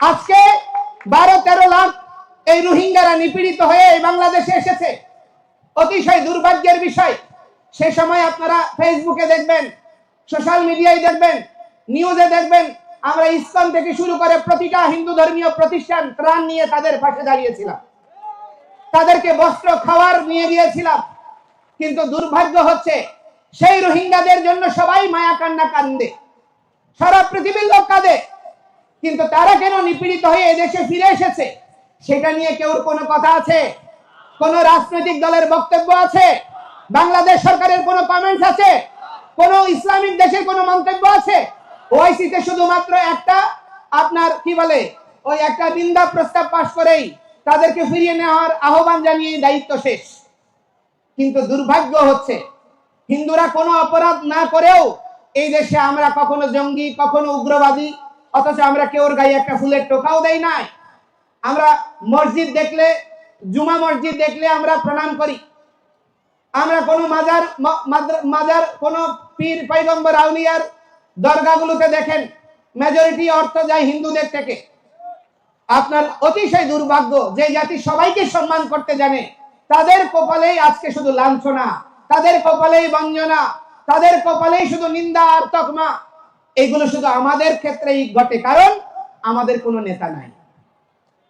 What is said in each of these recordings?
আজকে বারো তেরো লাখ এই রোহিঙ্গারা নিপীড়িত হয়ে এই বাংলাদেশে এসেছে। অতিশয় দুর্ভাগ্যের বিষয়। সে সময় আপনারা ফেসবুকে দেখবেন সোশ্যাল মিডিয়ায় দেখবেন নিউজে দেখবেন, আমরা ইসলাম থেকে শুরু করে প্রতিটা হিন্দু ধর্মীয় প্রতিষ্ঠান ত্রাণ নিয়ে তাদের পাশে দাঁড়িয়েছিলাম। তাদেরকে বস্ত্র, খাওয়ার নিয়ে গিয়েছিলাম। কিন্তু দুর্ভাগ্য হচ্ছে, সেই রোহিঙ্গাদের জন্য সবাই মায়া কান্না কান্দে। সারা পৃথিবীর লোক কাঁদে। কিন্তু তারা কেন নিপীড়িত হয়ে এদেশে ফিরে এসেছে? সেটা নিয়ে কেউ কোনো কথা আছে? কোন রাজনৈতিক দলের বক্তব্য আছে? বাংলাদেশ সরকারের কোনো কমেন্টস আছে? কোন ইসলামিক দেশের কোনো মন্তব্য আছে? ওআইসিতে শুধুমাত্র একটা, আপনার কি বলে, ওই একটা নিন্দা প্রস্তাব পাশ করেই তাদেরকে ফিরিয়ে নেওয়ার আহ্বান জানিয়ে দায়িত্ব শেষ। কিন্তু দুর্ভাগ্য হচ্ছে, হিন্দুরা কোনো অপরাধ না করেও এই দেশে আমরা কখনো জঙ্গি, কখনো উগ্রবাদী অথচ আমরা কেউর গায়ে একটা ফুলের টোকাও দেই নাই। আমরা মসজিদ দেখলে, জুমা মসজিদ দেখলে আমরা প্রণাম করি। আমরা কোনো মাজার মাজার, কোনো পীর পৈগম্বর আউলিয়ার দরগাগুলোতে দেখেন মেজরিটি অর্থ যায় হিন্দুদের থেকে। আপনার অতিশয় দুর্ভাগ্য, যে জাতি সবাইকে সম্মান করতে জানে, তাদের কপালেই আজকে শুধু লাঞ্ছনা, তাদের কপালেই বঞ্জনা, তাদের কপালেই শুধু নিন্দা আর তকমা। এগুলো শুধু আমাদের ক্ষেত্রেই ঘটে, কারণ আমাদের কোনো নেতা নাই।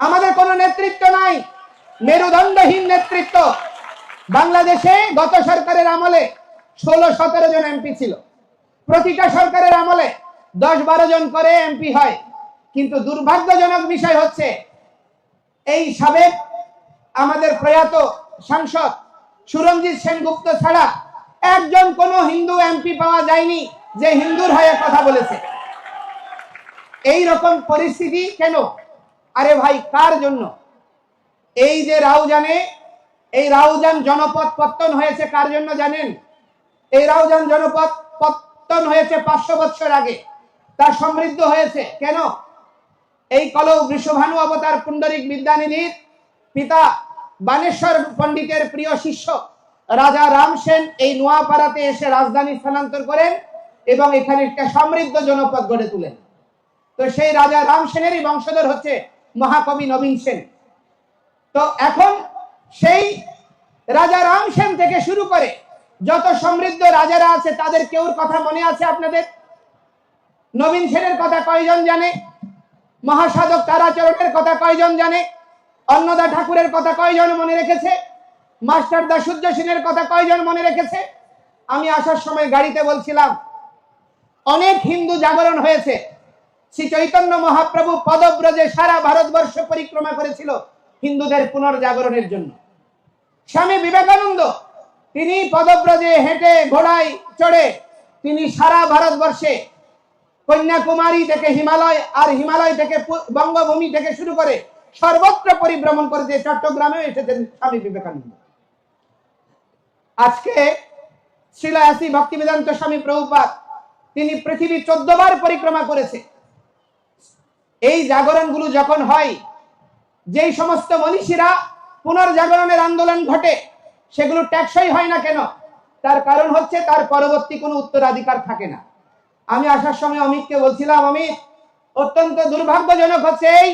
আমাদের কোনো নেতৃত্ব নাই। মেরুদণ্ডহীন নেতৃত্ব। বাংলাদেশে গত সরকারের আমলে ষোলো, সতেরো জন এমপি ছিল। প্রতিটা সরকারের আমলে দশ, বারো জন করে এমপি হয়। কিন্তু দুর্ভাগ্যজনক বিষয় হচ্ছে, এই সাবেক আমাদের প্রয়াত সাংসদ সুরঞ্জিত সেনগুপ্ত ছাড়া একজন কোনো হিন্দু এমপি পাওয়া যায়নি। যে হিন্দুর হয়ে কথা বলেছে। এই রকম পরিস্থিতি কেন? আরে ভাই, কার জন্য? এই যে রাউজানে, এই রাউজান জনপদ পত্তন হয়েছে কার জন্য জানেন? এই রাউজান জনপদ পত্তন হয়েছে পাঁচশো বছর আগে। তা সমৃদ্ধ হয়েছে কেন? এই কলৌ বৃষভানু অবতার পুণ্ডরিক বিদ্যানিধির পিতা বানেশ্বর পণ্ডিতের প্রিয় শিষ্য রাজা রাম সেন এই নোয়াপাড়াতে এসে রাজধানী স্থানান্তর করেন। এবং এখানে একটা সমৃদ্ধ জনপদ গড়ে তুলেন। তো সেই রাজা রাম সেনেরই বংশধর হচ্ছে মহাকবি নবীন সেন। তো এখন সেই রাজা রাম সেন থেকে শুরু করে যত সমৃদ্ধ রাজারা আছে, তাদের কেউর কথা মনে আছে আপনাদের? নবীন সেনের কথা কয়জন জানে? মহাসাধক তারাচরণের কথা কয়জন জানে? অন্নদা ঠাকুরের কথা কয়জন মনে রেখেছে? মাস্টারদা সূর্য সেনের কথা কয়জন মনে রেখেছে? আমি আসার সময় গাড়িতে বলছিলাম অনেক হিন্দু জাগরণ হয়েছে। শ্রী চৈতন্য মহাপ্রভু পদব্রজে সারা ভারতবর্ষ পরিক্রমা করেছিল হিন্দুদের পুনর্জাগরণের জন্য। স্বামী বিবেকানন্দ, তিনি পদব্রজে হেঁটে, ঘোড়ায় চড়ে, তিনি সারা ভারতবর্ষে কন্যাকুমারী থেকে হিমালয় আর হিমালয় থেকে বঙ্গভূমি থেকে শুরু করে সর্বত্র পরিভ্রমণ করেছে, চট্টগ্রামেও এসেছেন স্বামী বিবেকানন্দ। আজকে শিলায়াসী ভক্তিবেদান্ত স্বামী প্রভুপাত তিনি পৃথিবী চোদ্দ বার পরিক্রমা করেছে। এই জাগরণগুলো যখন হয়, যেই সমস্ত মনীষীরা পুনর্জাগরণের আন্দোলন ঘটে, সেগুলো টেকসই হয় না কেন? তার কারণ হচ্ছে তার পরবর্তী কোনো উত্তরাধিকার থাকে না। আমি আসার সময় অমিতকে বলছিলাম, অমিত, অত্যন্ত দুর্ভাগ্যজনক হচ্ছে এই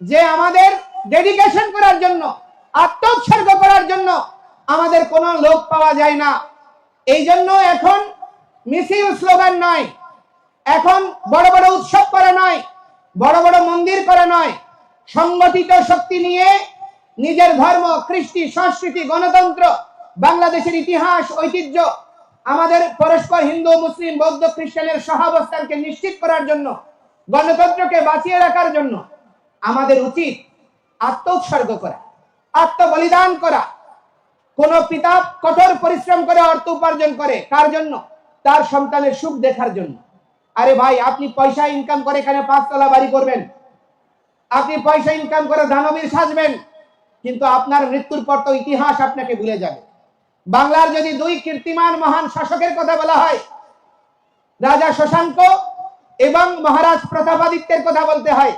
যে আমাদের ডেডিকেশন করার জন্য, আত্মোৎসর্গ করার জন্য আমাদের কোনো লোক পাওয়া যায় না। এই জন্য এখন মিছিল স্লোগান নয়। এখন বড় বড় উৎসব করা নয়, বড় বড় মন্দির করা নয়। সংগঠিত শক্তি নিয়ে নিজের ধর্ম, কৃষ্টি, সংস্কৃতি, গণতন্ত্র, বাংলাদেশের ইতিহাস, ঐতিহ্য, আমাদের পরস্পর হিন্দু, মুসলিম, বৌদ্ধ, খ্রিস্টানের সহাবস্থানকে নিশ্চিত করার জন্য, গণতন্ত্রকে বাঁচিয়ে রাখার জন্য আমাদের উচিত আত্ম উৎসর্গ করা, আত্মবলিদান করা। কোন পিতা কঠোর পরিশ্রম করে অর্থ উপার্জন করে, কার জন্য? তার সন্তানের সুখ দেখার জন্য। আরে ভাই, আপনি পয়সা ইনকাম করে এখানে পাঁচতলা বাড়ি করবেন। আপনি পয়সা ইনকাম করে দানবীর সাজবেন। কিন্তু আপনার মৃত্যুর পর তো ইতিহাস আপনাকে ভুলে যাবে। বাংলার যদি দুই কীর্তিমান মহান শাসকের কথা বলা হয়, রাজা শশাঙ্ক এবং মহারাজ প্রতাপাদিত্যের কথা বলতে হয়,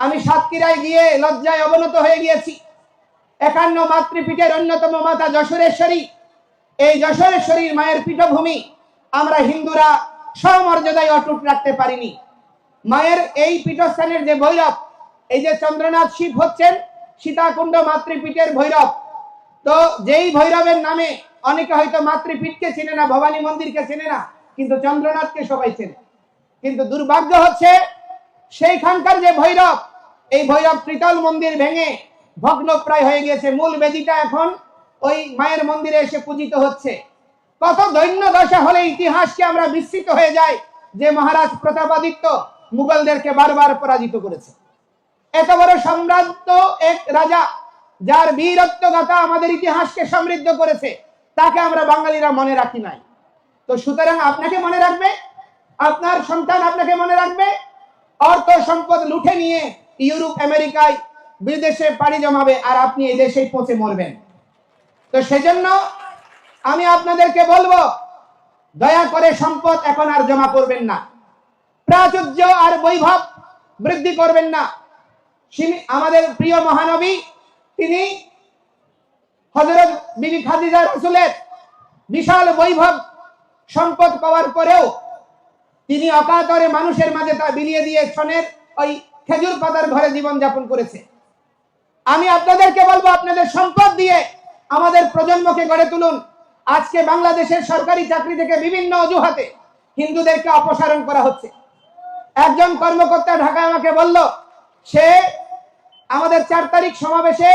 আমি সাতক্ষীরায় গিয়ে লজ্জায় অবনত হয়ে গিয়েছি। একান্ন মাতৃপীঠের অন্যতম মাতা যশোরেশ্বরী। এই যশোরেশ্বরীর মায়ের পীঠভূমি আমরা হিন্দুরা সমর্যাদায় অটুট রাখতে পারিনি। মায়ের এই পীঠস্থানের যে ভৈরব, এই যে চন্দ্রনাথ শিব হচ্ছেন, সীতাকুণ্ড মাতৃপীঠের ভৈরব। তো যেই ভৈরবের নামে অনেকে হয়তো মাতৃপীঠকে চেনে না, ভবানী মন্দিরকে চেনে না, কিন্তু চন্দ্রনাথকে সবাই চেনে। কিন্তু দুর্ভাগ্য হচ্ছে, সেইখানকার যে ভৈরব, এই ভৈরব ত্রিতল মন্দির ভেঙে ভগ্ন প্রায় হয়ে গিয়েছে। মূল বেদিটা এখন ওই মায়ের মন্দিরে এসে পূজিত হচ্ছে। কত দৈন্য দশা হলে ইতিহাসকে আমরা বিস্মিত হয়ে যাই যে মহারাজ প্রতাপাদিত্য মুঘলদেরকে বারবার পরাজিত করেছে। এত বড় সম্রান্ত এক রাজা যার বীরত্ব গাথা আমাদের ইতিহাসকে সমৃদ্ধ করেছে, তাকে আমরা বাঙালিরা মনে রাখি নাই। তো সুতরাং আপনাকে মনে রাখবে, আপনার সন্তান আপনাকে মনে রাখবে, অর্থ সম্পদ লুঠে নিয়ে ইউরোপ, আমেরিকায় বিদেশে পাড়ি জমাবে আর আপনি এই দেশেই পচে মরবেন। তো সেজন্য আমি আপনাদেরকে বলব, দয়া করে সম্পদ এখন আর জমা করবেন না। প্রাচুর্য আর বৈভব বৃদ্ধি করবেন না। আমাদের প্রিয় মহানবী, তিনি হজরত বিবি খাদিজা রসুলের বিশাল বৈভব সম্পদ পাওয়ার পরেও তিনি অকাতরে মানুষের মাঝে তা বিলিয়ে দিয়ে ছনের ওই খেজুর পাতার ঘরে জীবন যাপন করেছে। আমি আপনাদেরকে বলব, আপনাদের সম্পদ দিয়ে আমাদের প্রজন্মকে গড়ে তুলুন। আজকে বাংলাদেশের সরকারি চাকরি থেকে বিভিন্ন অজুহাতে হিন্দুদেরকে অপসারণ করা হচ্ছে। একজন কর্মকর্তা ঢাকায় আমাকে বলল, সে আমাদের চার তারিখ সমাবেশে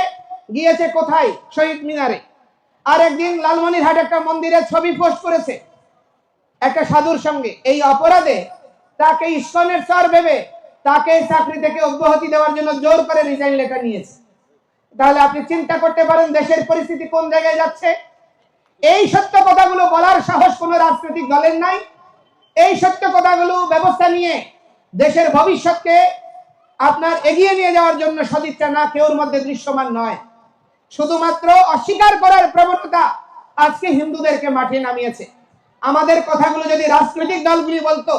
গিয়েছে কোথায়? শহীদ মিনারে। আর একদিন লালমনিরহাট একটা মন্দিরের ছবি পোস্ট করেছে, একটা সাধুর সঙ্গে। এই অপরাধে তাকে ইস্কনের স্বর ভেবে তাকে চাকরি থেকে অব্যাহতি দেওয়ার জন্য জোর করে রিজাইন লেটার নিয়েছে। তাহলে আপনি চিন্তা করতে পারেন, দেশের পরিস্থিতি কোন জায়গায় যাচ্ছে? এই সত্য কথাগুলো বলার সাহস কোন রাজনৈতিক দলের নাই। এই সত্য কথাগুলো ব্যবস্থা নিয়ে দেশের ভবিষ্যৎকে আপনার এগিয়ে নিয়ে যাওয়ার জন্য সদিচ্ছা না, কেউর মধ্যে দৃশ্যমান নয়। শুধুমাত্র অস্বীকার করার প্রবণতা আজকে হিন্দুদেরকে মাঠে নামিয়েছে। আমাদের কথাগুলো যদি রাজনৈতিক দলগুলি বলতো,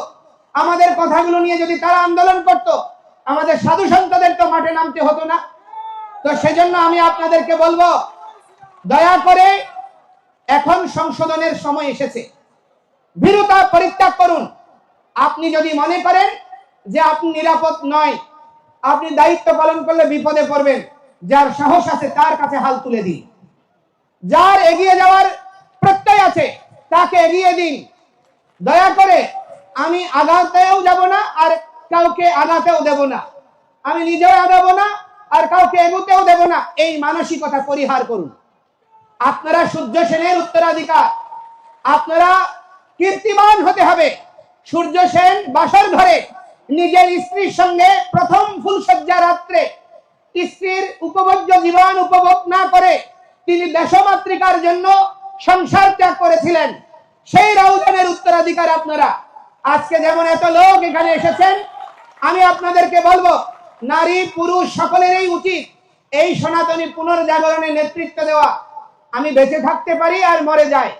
আমাদের কথাগুলো নিয়ে যদি তারা আন্দোলন করত, আমাদের সাধু সন্তদের তো মাঠে নামতে হতো না। তো সেজন্য আমি আপনাদেরকে বলব, দয়া করে এখন সংশোধনের সময় এসেছে। ভীরুতা পরিত্যাগ করুন। আপনি যদি মনে করেন যে আপনি নিরাপদ নয়, আপনি দায়িত্ব পালন করলে বিপদে পড়বেন। যার সাহস আছে তার কাছে হাল তুলে দিন। যার এগিয়ে যাওয়ার প্রত্যয় আছে, তাকে এগিয়ে দিন। দয়া করে আমি আগাতেও যাব না আর কাউকে আগাতেও দেব না। আমি নিজেও আগাবো না আর কাউকে এগুতেও দেব না। এই মানসিকতা পরিহার করুন। আপনারা সূর্য সেনের উত্তরাধিকার। আপনারা কীর্তিমান হতে হবে। সূর্য সেন বাসর ঘরে নিজের স্ত্রীর সঙ্গে প্রথম ফুলসজ্জা রাত্রে স্ত্রীর উপভোগ্য জীবন উপভোগ না করে তিনি দেশমাতৃকার জন্য সংসার ত্যাগ করেছিলেন। সেই রাউজানের উত্তরাধিকার আপনারা। আজকে যেমন এত লোক এখানে এসেছেন, আমি আপনাদেরকে বলব, নারী পুরুষ সকলেরই উচিত এই সনাতনী পুনর্জাগরণে নেতৃত্ব দেওয়া। আমি বেঁচে থাকতে পারি আর মরে যায়।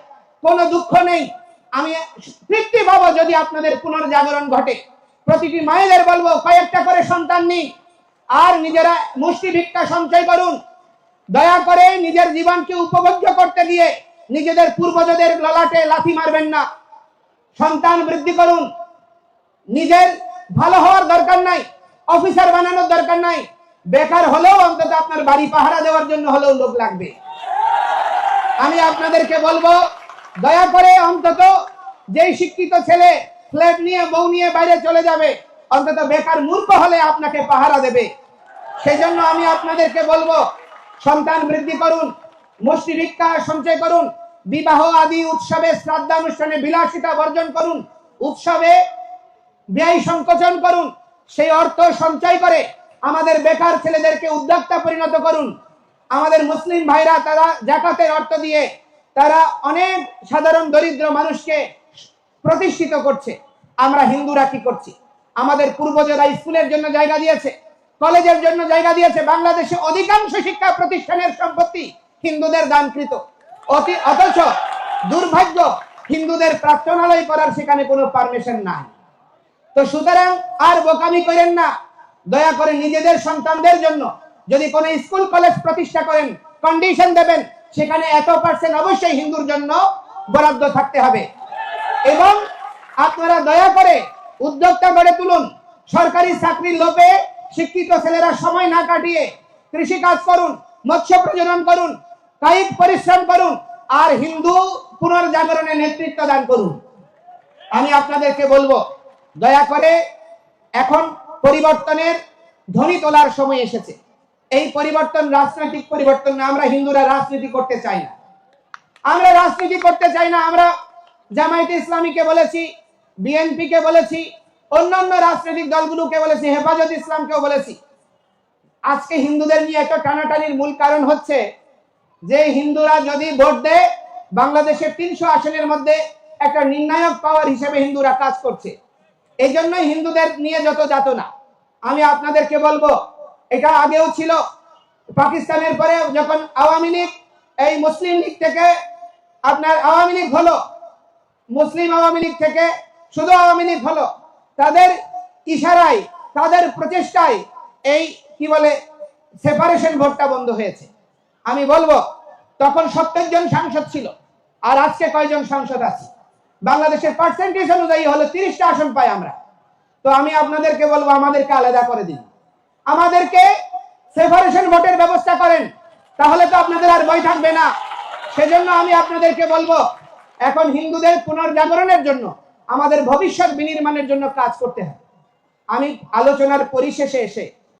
কোনো দুঃখ নেই। আমি তৃপ্তি পাবো যদি আপনাদের পুনর্জাগরণ ঘটে। প্রতিটি মায়েদের বলব, কয়েকটা করে সন্তান নিই আর নিজেরা মুষ্টি ভিক্ষা সঞ্চয় করুন। দয়া করে নিজের জীবনকে উপভোগ্য করতে গিয়ে নিজেদের পূর্বজদের ললাটে লাথি মারবেন না। সন্তান বৃদ্ধি করুন। নিজের ভালো হওয়ার দরকার নাই, অফিসার বানানোর দরকার নাই। বেকার হলেও অন্তত আপনার বাড়ি পাহারা দেওয়ার জন্য হলেও লোক লাগবে। আমি আপনাদেরকে বলব, দয়া করে অন্তত যেই শিক্ষিত ছেলে ফ্ল্যাট নিয়ে, বউ নিয়ে বাইরে চলে যাবে, অন্তত বেকার মূর্খ হলে আপনাকে পাহারা দেবে। সেই জন্য আমি আপনাদেরকে বলব, সন্তান বৃদ্ধি করুন, মুষ্টি ভিক্ষা সঞ্চয় করুন, বিবাহ আদি উৎসবে, শ্রাদ্ধানুষ্ঠানে বিলাসিতা বর্জন করুন, উৎসবে ব্যয় সংকোচন করুন, সেই অর্থ সঞ্চয় করে আমাদের বেকার ছেলেদেরকে উদ্যোক্তা পরিণত করুন। আমাদের মুসলিম ভাইরা তারা জাকাতের অর্থ দিয়ে তারা অনেক সাধারণ দরিদ্র মানুষকে প্রতিষ্ঠিত করছে। আমরা হিন্দুরা কি করছি? আমাদের পূর্বজরা স্কুলের জন্য জায়গা দিয়েছে, কলেজের জন্য জায়গা দিয়েছে, বাংলাদেশে অধিকাংশ শিক্ষা প্রতিষ্ঠানের সম্পত্তি হিন্দুদের দানকৃত। অতি অথচ দুর্ভাগ্য, হিন্দুদের প্রার্থনালয় করার সেখানে কোনো পারমিশন নাই। তো সুতরাং আর বোকামি করেন না। দয়া করে নিজেদের সন্তানদের জন্য যদি কোনো স্কুল, কলেজ প্রতিষ্ঠা করেন কন্ডিশন দেবেন, সেখানে এত পার্সেন্ট অবশ্যই হিন্দুর জন্য বরাদ্দ থাকতে হবে। এবং আপনারা দয়া করে উদ্যোক্তা গড়ে তুলুন, সরকারি চাকরির লোভে শিক্ষিত ছেলেরা সময় না কাটিয়ে কৃষি কাজ করুন, মৎস্য প্রজনন করুন, কায়িক পরিশ্রম করুন, আর হিন্দু পুনর্জাগরণে নেতৃত্ব দান করুন। আমি আপনাদেরকে বলব, দয়া করে এখন পরিবর্তনের ধ্বনি তোলার সময় এসেছে। এই পরিবর্তন রাজনৈতিক পরিবর্তন না, আমরা হিন্দুরা রাজনীতি করতে চাই না। আমরা রাজনীতি করতে চাই না, আমরা জামায়াতে ইসলামীকে বলেছি বিএনপি কে বলেছি, অন্যান্য রাজনৈতিক দলগুলোকে বলেছি, হেফাজত ইসলামকেও বলেছি। আজকে হিন্দুদের নিয়ে একটা টানাটানির মূল কারণ হচ্ছে যে হিন্দুরা যদি ভোট দেয়, বাংলাদেশের তিনশো আসনের মধ্যে একটা নির্ণায়ক পাওয়ার হিসেবে হিন্দুরা কাজ করছে। এই জন্যই হিন্দুদের নিয়ে যত যাতনা। আমি আপনাদেরকে বলব এটা আগেও ছিল। পাকিস্তানের পরে যখন আওয়ামী লীগ, এই মুসলিম লীগ থেকে আপনার আওয়ামী লীগ হলো, মুসলিম আওয়ামী লীগ থেকে শুধু আওয়ামী লীগ হলো, তাদের ইশারায়, তাদের প্রচেষ্টায় এই কি বলে সেপারেশন ভোটটা বন্ধ হয়েছে। আমি বলব, তখন সত্তর জন সাংসদ ছিল, আর আজকে কয়জন সাংসদ আছে? বাংলাদেশের পার্সেন্টেজ অনুযায়ী হলো তিরিশটা আসন পাই আমরা। তো আমি আপনাদেরকে বলব, আমাদেরকে আলাদা করে দিন। আমাদেরকে সেপারেশন ভোটের ব্যবস্থা করেন, তাহলে তো আপনাদের আর ভয় থাকবে না। সেজন্য আমি আপনাদেরকে বলব, এখন হিন্দুদের পুনর্জাগরণের জন্য, আমাদের ভবিষ্যৎ বিনির্মাণের জন্য কাজ করতে হবে। আমি আলোচনার পরিশেষে এসে